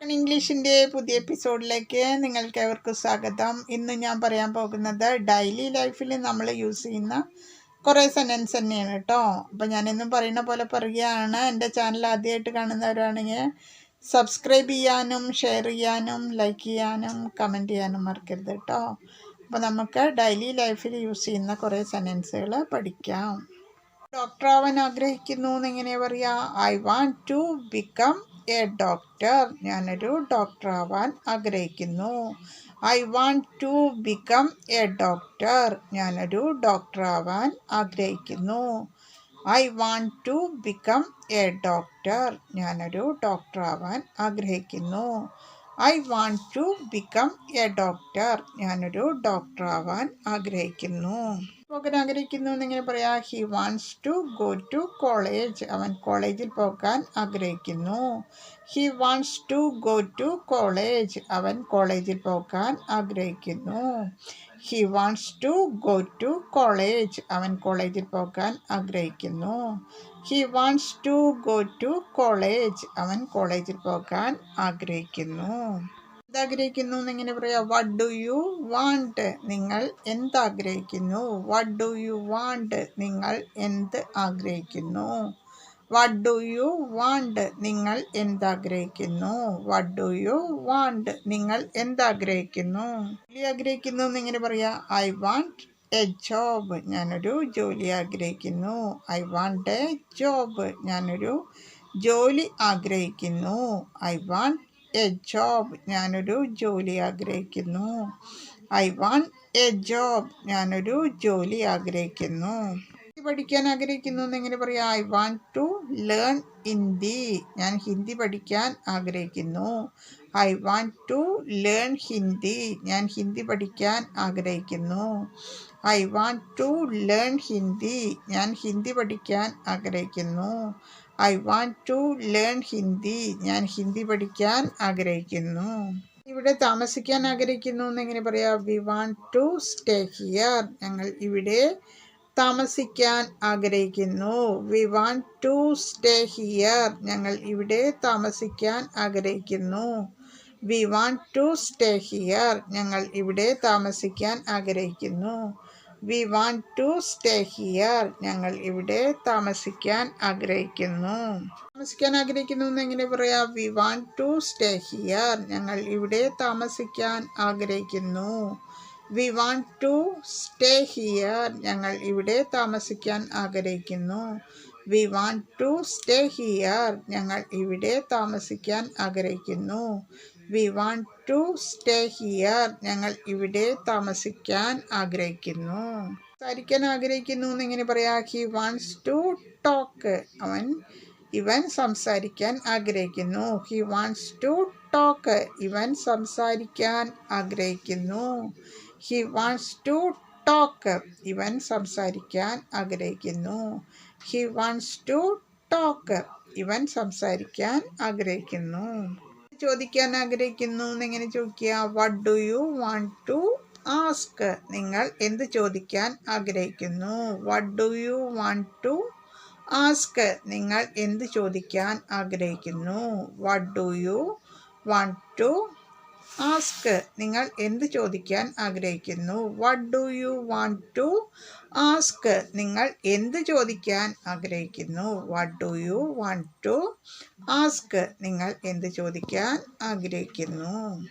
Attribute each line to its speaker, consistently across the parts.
Speaker 1: ഇംഗ്ലീഷിന്റെ പുതിയ എപ്പിസോഡിലേക്ക് നിങ്ങൾക്ക് ഏവർക്കും സ്വാഗതം. ഇന്ന് ഞാൻ പറയാൻ പോകുന്നത് ഡെയിലി ലൈഫിൽ നമ്മൾ യൂസ് ചെയ്യുന്ന കുറേ സെന്റൻസ് തന്നെയാണ് കേട്ടോ. അപ്പം ഞാനെന്നും പറയുന്ന പോലെ പറയുകയാണ്. എന്റെ ചാനൽ ആദ്യമായിട്ട് കാണുന്നവരാണെങ്കിൽ സബ്സ്ക്രൈബ് ചെയ്യാനും ഷെയർ ചെയ്യാനും ലൈക്ക് ചെയ്യാനും കമന്റ് ചെയ്യാനും മറക്കരുത് കേട്ടോ. അപ്പോൾ നമുക്ക് ഡെയിലി ലൈഫിൽ യൂസ് ചെയ്യുന്ന കുറേ സെന്റൻസുകൾ പഠിക്കാം. ഡോക്ടർ ആവാൻ ആഗ്രഹിക്കുന്നു എന്നിങ്ങനെ പറയുക I want to become a doctor ഞാനൊരു ഡോക്ടർ ആവാൻ ആഗ്രഹിക്കുന്നു. I want to become a doctor ഞാനൊരു ഡോക്ടർ ആവാൻ ആഗ്രഹിക്കുന്നു. I want to become a doctor ഞാനൊരു ഡോക്ടർ ആവാൻ ആഗ്രഹിക്കുന്നു. I want to become a doctor ഞാനൊരു ഡോക്ടർ ആവാൻ ആഗ്രഹിക്കുന്നു. പോകാൻ ആഗ്രഹിക്കുന്നു എന്നിങ്ങനെ പറയാം he wants to go to college അവൻ കോളേജിൽ പോകാൻ ആഗ്രഹിക്കുന്നു. He wants to go to college അവൻ കോളേജിൽ പോകാൻ ആഗ്രഹിക്കുന്നു. He wants to go to college അവൻ കോളേജിൽ പോകാൻ ആഗ്രഹിക്കുന്നു. He wants to go to college അവൻ കോളേജിൽ പോകാൻ ആഗ്രഹിക്കുന്നു. എന്താഗ്രഹിക്കുന്നു എന്നിങ്ങനെ പറയാം വട്ട് ഡു യു വാണ്ട് നിങ്ങൾ എന്താഗ്രഹിക്കുന്നു വട്ട് ഡു യു വാണ്ട് നിങ്ങൾ എന്ത് ആഗ്രഹിക്കുന്നു? വട്ട് ഡു യു വാണ്ട് നിങ്ങൾ എന്താഗ്രഹിക്കുന്നു വട്ട് ഡു യു വാണ്ട് നിങ്ങൾ എന്താഗ്രഹിക്കുന്നു ജോലി ആഗ്രഹിക്കുന്നു എന്നിങ്ങനെ പറയാം ഐ വാണ്ട് എ ജോബ് ഞാനൊരു ജോലി ആഗ്രഹിക്കുന്നു. ഐ വാണ്ട് എ ജോബ് ഞാനൊരു ജോലി ആഗ്രഹിക്കുന്നു. ഐ വാണ്ട് എ ജോബ് ഞാനൊരു ജോലി ആഗ്രഹിക്കുന്നു. ഐ വാണ്ട് എ ജോബ് ഞാനൊരു ജോലി ആഗ്രഹിക്കുന്നു. പഠിക്കാൻ ആഗ്രഹിക്കുന്നു എന്നെങ്ങനെ പറയാം? I want to learn Hindi ഞാൻ ഹിന്ദി പഠിക്കാൻ ആഗ്രഹിക്കുന്നു. I want to learn Hindi ഞാൻ ഹിന്ദി പഠിക്കാൻ ആഗ്രഹിക്കുന്നു. I want to learn Hindi ഞാൻ ഹിന്ദി പഠിക്കാൻ ആഗ്രഹിക്കുന്നു. I want to learn Hindi ഞാൻ ഹിന്ദി പഠിക്കാൻ ആഗ്രഹിക്കുന്നു. ഇവിടെ താമസിക്കാൻ ആഗ്രഹിക്കുന്നു എന്നെങ്ങനെ പറയാം? We want to stay here ഞങ്ങൾ ഇവിടെ താമസിക്കാൻ ആഗ്രഹിക്കുന്നു. We want to stay here ഞങ്ങൾ ഇവിടെ താമസിക്കാൻ ആഗ്രഹിക്കുന്നു. We want to stay here ഞങ്ങൾ ഇവിടെ താമസിക്കാൻ ആഗ്രഹിക്കുന്നു. We want to stay here. ഞങ്ങൾ ഇവിടെ താമസിക്കാൻ ആഗ്രഹിക്കുന്നു. താമസിക്കാൻ ആഗ്രഹിക്കുന്നു എന്ന് എങ്ങനെ പറയാം? We want to stay here. ഞങ്ങൾ ഇവിടെ താമസിക്കാൻ ആഗ്രഹിക്കുന്നു. We want to stay here. ഞങ്ങൾ ഇവിടെ താമസിക്കാൻ ആഗ്രഹിക്കുന്നു. We want to stay here. ഞങ്ങൾ ഇവിടെ താമസിക്കാൻ ആഗ്രഹിക്കുന്നു. We want to stay here ഞങ്ങൾ ഇവിടെ താമസിക്കാൻ ആഗ്രഹിക്കുന്നു. സംസാരിക്കാൻ ആഗ്രഹിക്കുന്നു എന്നിങ്ങനെ പറയാ ഹി വാണ്ട്സ് ടു ടോക്ക് അവൻ ഇവൻ സംസാരിക്കാൻ ആഗ്രഹിക്കുന്നു. ഹി വാണ്ട്സ് ടു ടോക്ക് ഇവൻ സംസാരിക്കാൻ ആഗ്രഹിക്കുന്നു. ഹി വാണ്ട്സ് ടു ടോക്ക് ഇവൻ സംസാരിക്കാൻ ആഗ്രഹിക്കുന്നു. ഹി വാണ്ട്സ് ടു ടോക്ക് ഇവൻ സംസാരിക്കാൻ ആഗ്രഹിക്കുന്നു. ചോദിക്കാൻ ആഗ്രഹിക്കുന്നു എന്നെങ്ങനെ ചോദിക്കുക what do you want to ask നിങ്ങൾ എന്ത് ചോദിക്കാൻ ആഗ്രഹിക്കുന്നു? What do you want to ask നിങ്ങൾ എന്ത് ചോദിക്കാൻ ആഗ്രഹിക്കുന്നു? What do you want to ask നിങ്ങൾ എന്ത് ചോദിക്കാൻ ആഗ്രഹിക്കുന്നു? What do you want to ask. നിങ്ങൾ എന്ത് ചോദിക്കാൻ ആഗ്രഹിക്കുന്നു? What do you want to ask നിങ്ങൾ എന്ത് ചോദിക്കാൻ ആഗ്രഹിക്കുന്നു?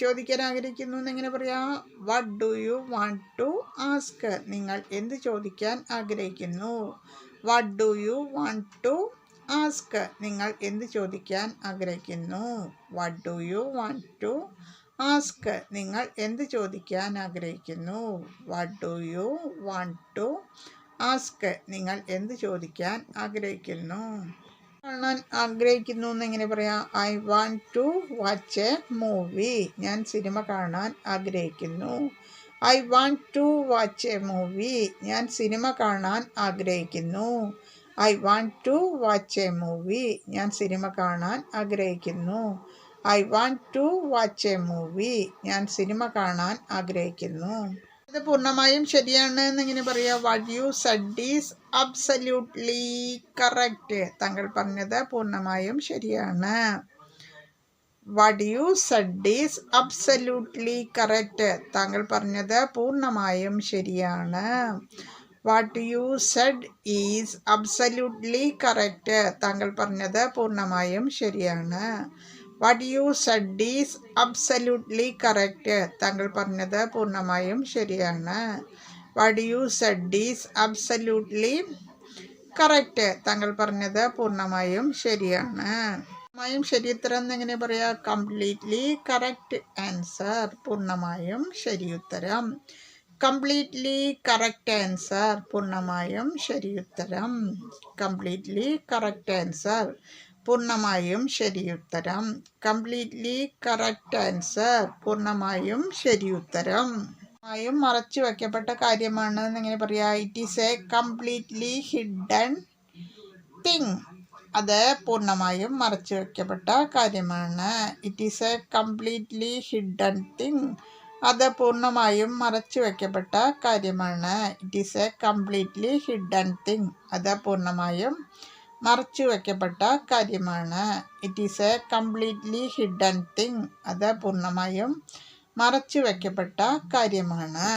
Speaker 1: ചോദിക്കാൻ ആഗ്രഹിക്കുന്നു എന്നെങ്ങനെ പറയാം? What do you want to ask നിങ്ങൾ എന്ത് ചോദിക്കാൻ ആഗ്രഹിക്കുന്നു? What do you want to ask നിങ്ങൾ എന്ത് ചോദിക്കാൻ ആഗ്രഹിക്കുന്നു? What do you want to ask. നിങ്ങൾ എന്ത് ചോദിക്കാൻ ആഗ്രഹിക്കുന്നു? What do you want to ask നിങ്ങൾ എന്ത് ചോദിക്കാൻ ആഗ്രഹിക്കുന്നു? കാണാൻ ആഗ്രഹിക്കുന്നു എന്നെങ്ങനെ പറയാം? I want to watch a movie ഞാൻ സിനിമ കാണാൻ ആഗ്രഹിക്കുന്നു. I want to watch a movie ഞാൻ സിനിമ കാണാൻ ആഗ്രഹിക്കുന്നു. I want to watch a movie ഞാൻ സിനിമ കാണാൻ ആഗ്രഹിക്കുന്നു. I want to watch a movie. ഞാൻ സിനിമ കാണാൻ ആഗ്രഹിക്കുന്നു. ഇത് പൂർണമായും ശരിയാണ് എന്നിങ്ങനെ പറയാം. What you said is absolutely correct താങ്കൾ പറഞ്ഞത് പൂർണമായും ശരിയാണ്. What you said is absolutely correct താങ്കൾ പറഞ്ഞത് പൂർണമായും ശരിയാണ്. What you said is absolutely correct താങ്കൾ പറഞ്ഞത് പൂർണമായും ശരിയാണ്. What you said is absolutely correct താങ്കൾ പറഞ്ഞത് പൂർണമായും ശരിയാണ്. What you said is absolutely correct താങ്കൾ പറഞ്ഞത് പൂർണമായും ശരിയാണ്. പൂർണമായും ശരി ഉത്തരം എന്നെങ്ങനെ പറയാം? കംപ്ലീറ്റ്ലി കറക്റ്റ് ആൻസർ പൂർണമായും ശരി ഉത്തരം. കംപ്ലീറ്റ്ലി കറക്റ്റ് ആൻസർ പൂർണമായും ശരി ഉത്തരം. കംപ്ലീറ്റ്ലി കറക്റ്റ് ആൻസർ പൂർണമായും ശരിയുത്തരം. കംപ്ലീറ്റ്ലി കറക്റ്റ് ആൻസർ പൂർണമായും ശരി ഉത്തരം പൂർണമായും മറച്ചു വയ്ക്കപ്പെട്ട കാര്യമാണ് എന്നിങ്ങനെ പറയാ. It is a completely hidden thing അത് പൂർണമായും മറച്ചു വയ്ക്കപ്പെട്ട കാര്യമാണ്. It is a completely hidden thing അത് പൂർണമായും മറച്ചു വയ്ക്കപ്പെട്ട കാര്യമാണ്. It is a completely hidden thing അത് പൂർണമായും മറച്ചു വയ്ക്കപ്പെട്ട കാര്യമാണ്. It is a completely hidden thing അത് പൂർണമായും മറച്ചു വയ്ക്കപ്പെട്ട കാര്യമാണ്.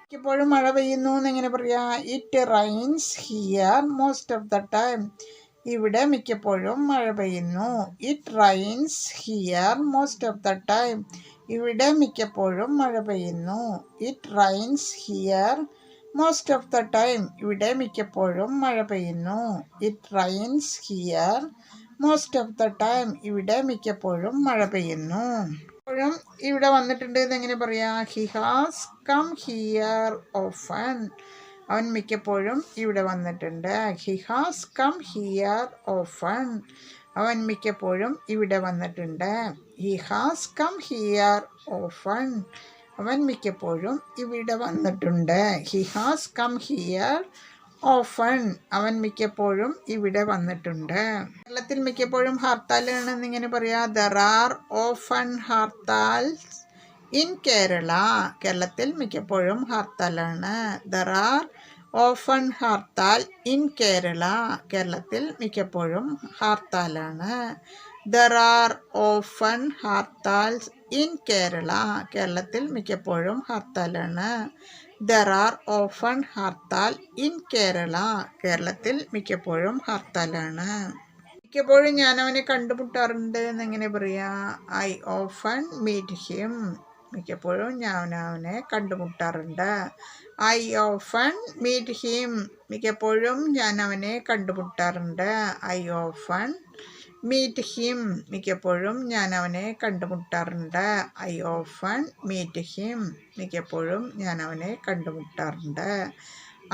Speaker 1: മിക്കപ്പോഴും മഴ പെയ്യുന്നു എന്നെങ്ങനെ പറയാം it rains here most of the time ഇവിടെ മിക്കപ്പോഴും മഴ പെയ്യുന്നു. It rains here most of the time ഇവിടെ മിക്കപ്പോഴും മഴ പെയ്യുന്നു. It rains here most of the time ഇവിടെ മിക്കപ്പോഴും മഴ പെയ്യുന്നു. It rains here most of the time ഇവിടെ മിക്കപ്പോഴും മഴ പെയ്യുന്നു. ഇപ്പോഴും ഇവിടെ വന്നിട്ടുണ്ട് എന്നെങ്ങനെ പറയാം? He has come here often അവൻ മിക്കപ്പോഴും ഇവിടെ വന്നിട്ടുണ്ട്. He has come here often അവൻ മിക്കപ്പോഴും ഇവിടെ വന്നിട്ടുണ്ട്. He has come here often അവൻ മിക്കപ്പോഴും ഇവിടെ വന്നിട്ടുണ്ട്. He has come here often അവൻ മിക്കപ്പോഴും ഇവിടെ വന്നിട്ടുണ്ട്. കേരളത്തിൽ മിക്കപ്പോഴും ഹർത്താലാണെന്ന് ഇങ്ങനെ പറയാ. There are often hartals in Kerala കേരളത്തിൽ മിക്കപ്പോഴും ഹർത്താലാണ്. There are often hartal in Kerala കേരളത്തിൽ മിക്കപ്പോഴും ഹർത്താലാണ്. There are often hartals in Kerala കേരളത്തിൽ മിക്കപ്പോഴും ഹർത്താലാണ്. There are often hartal in Kerala കേരളത്തിൽ മിക്കപ്പോഴും ഹർത്താലാണ്. മിക്കപ്പോഴും ഞാൻ അവനെ കണ്ടുമുട്ടാറുണ്ട് എന്നെങ്ങനെ പറയാം? ഐ ഓഫൺ മീറ്റ് ഹിം മിക്കപ്പോഴും ഞാൻ അവനെ കണ്ടുമുട്ടാറുണ്ട്. ഐ ഓഫൺ മീറ്റ് ഹിം മിക്കപ്പോഴും ഞാൻ അവനെ കണ്ടുമുട്ടാറുണ്ട്. ഐ ഓഫൺ മീറ്റ് ഹിം മിക്കപ്പോഴും ഞാൻ അവനെ കണ്ടുമുട്ടാറുണ്ട്. ഐ ഓഫൺ മീറ്റ് ഹിം മിക്കപ്പോഴും ഞാൻ അവനെ കണ്ടുമുട്ടാറുണ്ട്.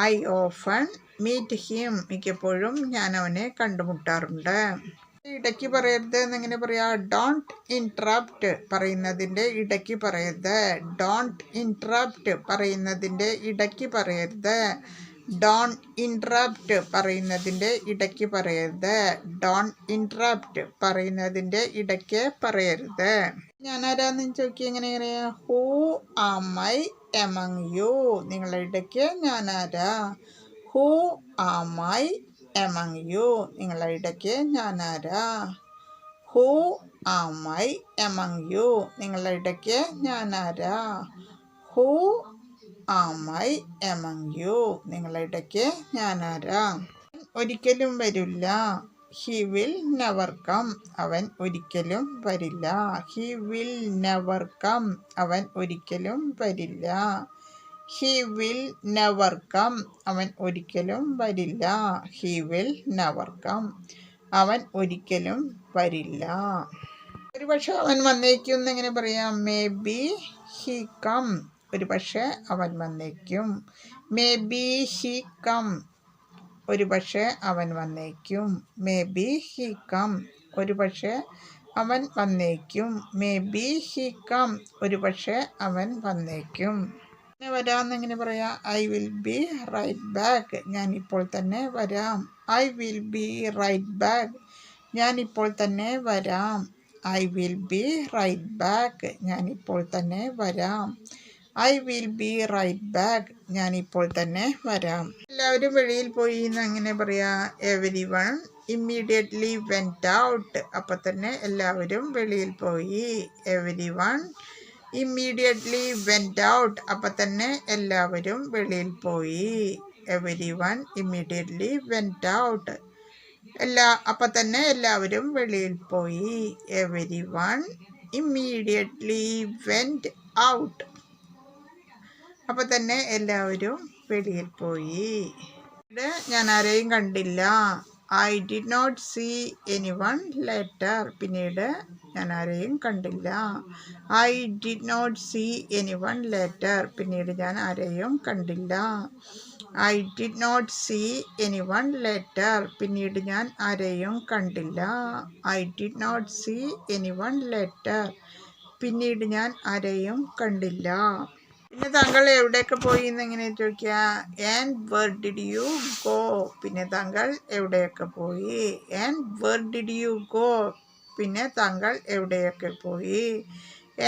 Speaker 1: ഐ ഓഫൺ മീറ്റ് ഹിം മിക്കപ്പോഴും ഞാൻ അവനെ കണ്ടുമുട്ടാറുണ്ട്. ഇടയ്ക്ക് പറയരുത് എന്നെങ്ങനെ പറയാ ഡോണ്ട് ഇൻട്രപ്റ്റ് പറയുന്നതിന്റെ ഇടയ്ക്ക് പറയരുത്. ഡോണ്ട് ഇൻട്രപ്റ്റ് പറയുന്നതിന്റെ ഇടയ്ക്ക് പറയരുത്. ഡോൺ ഇൻട്രപ്റ്റ് പറയുന്നതിന്റെ ഇടയ്ക്ക് പറയരുത്. ഡോൺ ഇൻട്രപ്റ്റ് പറയുന്നതിന്റെ ഇടയ്ക്ക് പറയരുത്. ഞാൻ ആരാന്ന് ചോദിക്കുക? എങ്ങനെ എങ്ങനെയാ? Who am I among you നിങ്ങളുടെ ഇടയ്ക്ക് ഞാൻ ആരാ who am I among you നിങ്ങളുടെ ഇടയ്ക്ക് ഞാൻ ആരാ who am I among you നിങ്ങളുടെ ഇടയ്ക്ക് ഞാൻ ആരാ who am I among you നിങ്ങളിടയ്ക്ക് ഞാൻ ഒരിക്കലും വരില്ല. ഹി വിൽ നെവർ കം അവൻ ഒരിക്കലും വരില്ല. ഹി വിൽ നെവർ കം അവൻ ഒരിക്കലും വരില്ല. ഹി വിൽ നെവർ കം അവൻ ഒരിക്കലും വരില്ല. ഹി വിൽ നെവർ കം അവൻ ഒരിക്കലും വരില്ല. ഒരു പക്ഷെ അവൻ വന്നേക്കും എന്നെങ്ങനെ പറയാം? മേ ബി ഹി കം ഒരു പക്ഷേ അവൻ വന്നേക്കും. Maybe he come. ഒരു പക്ഷേ അവൻ വന്നേക്കും. Maybe he come. ഒരു പക്ഷേ അവൻ വന്നേക്കും. Maybe he come. ഒരു പക്ഷേ അവൻ വന്നേക്കും. വരാമെന്നെങ്ങനെ പറയാം I will be right back. ഞാൻ ഇപ്പോൾ തന്നെ വരാം. I will be right back. ഇപ്പോൾ തന്നെ വരാം. I will be right back. ഇപ്പോൾ തന്നെ വരാം. I will be right back ഞാനിപ്പോൾ തന്നെ വരാം. എല്ലാവരും വെളിയിൽ പോയി എന്ന് അങ്ങനെ പറയാ every one immediately went out അപ്പം തന്നെ എല്ലാവരും വെളിയിൽ പോയി. Every one immediately went out അപ്പം തന്നെ എല്ലാവരും വെളിയിൽ പോയി. Every one immediately went out എല്ലാ അപ്പം തന്നെ എല്ലാവരും വെളിയിൽ പോയി. Every one immediately went out അപ്പം തന്നെ എല്ലാവരും വെളിയിൽ പോയി. ഇവിടെ ഞാൻ ആരെയും കണ്ടില്ല. I did not see anyone later പിന്നീട് ഞാൻ ആരെയും കണ്ടില്ല. I did not see anyone later പിന്നീട് ഞാൻ ആരെയും കണ്ടില്ല. I did not see anyone later പിന്നീട് ഞാൻ ആരെയും കണ്ടില്ല. I did not see anyone later പിന്നീട് ഞാൻ ആരെയും കണ്ടില്ല. പിന്നെ താങ്കൾ എവിടെയൊക്കെ പോയി എന്ന് എങ്ങനെ ചോദിക്കുക and where did you go പിന്നെ താങ്കൾ എവിടെയൊക്കെ പോയി? And where did you go പിന്നെ താങ്കൾ എവിടെയൊക്കെ പോയി?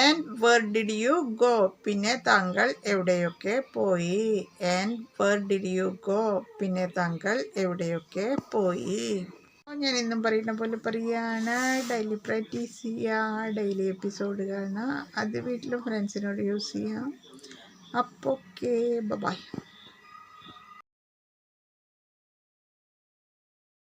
Speaker 1: And where did you go പിന്നെ താങ്കൾ എവിടെയൊക്കെ പോയി? And where did you go പിന്നെ താങ്കൾ എവിടെയൊക്കെ പോയി? ഞാൻ ഇന്നും പറയുന്ന പോലെ പറയുകയാണ് ഡെയിലി പ്രാക്ടീസ് ചെയ്യുക ഡെയിലി എപ്പിസോഡ് കാണുക അത് വീട്ടിലും ഫ്രണ്ട്സിനോട് യൂസ് ചെയ്യാം. അപ്പോൾ ഓക്കെ ബൈ